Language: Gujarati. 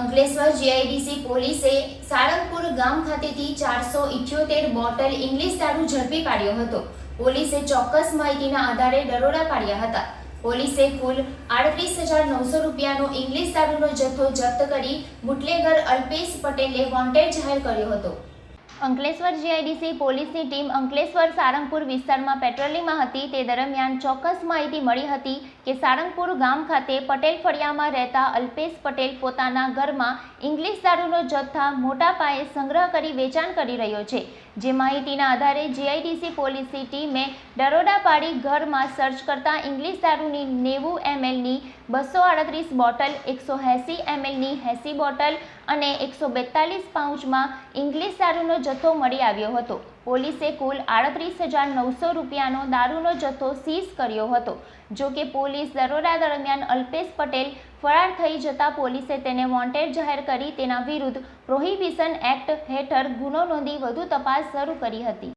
અંકલેશ્વર જીઆઈડીસી પોલીસે સાળંગપુર ગામ ખાતેથી ચારસો ઇઠ્યોતેર બોટલ ઇંગ્લિશ દારૂ ઝડપી પાડ્યો હતો. પોલીસે ચોક્કસ માહિતીના આધારે દરોડા પાડ્યા હતા. પોલીસે કુલ આડત્રીસ હજાર નવસો રૂપિયાનો ઇંગ્લિશ દારૂનો જથ્થો જપ્ત કરી બુટલેગર અલ્પેશ પટેલે વોન્ટેડ જાહેર કર્યો હતો. અંકલેશ્વર જીઆઈડીસી પોલીસની ટીમ અંકલેશ્વર સારંગપુર વિસ્તારમાં પેટ્રોલિંગમાં હતી. તે દરમિયાન ચોક્કસ માહિતી મળી હતી કે સારંગપુર ગામ ખાતે પટેલ ફળિયામાં રહેતા અલ્પેશ પટેલ પોતાના ઘરમાં ઇંગ્લિશ દારૂનો જથ્થા મોટા પાયે સંગ્રહ કરી વેચાણ કરી રહ્યો છે. જે માહિતીના આધારે જીઆઈડીસી પોલીસની ટીમે દરોડા પાડી ઘરમાં સર્ચ કરતા ઇંગ્લિશ દારૂની નેવું એમએલની, બસો આડત્રીસ બોટલ, એકસો એંસી એમએલની, એંસી બોટલ અને એકસો બેતાલીસ પાઉચમાં ઇંગ્લિશ દારૂનો જથ્થો મળી આવ્યો હતો. પોલીસે કુલ આડત્રીસ હજાર નવસો રૂપિયાનો દારૂનો જથ્થો સીઝ કર્યો હતો. જો કે પોલીસ દરોડા દરમિયાન અલ્પેશ પટેલ ફરાર થઈ જતા પોલીસે તેને વોન્ટેડ જાહેર કરી તેના વિરુદ્ધ પ્રોહિબિશન એક્ટ હેઠળ ગુનો નોંધી વધુ તપાસ શરૂ કરી હતી.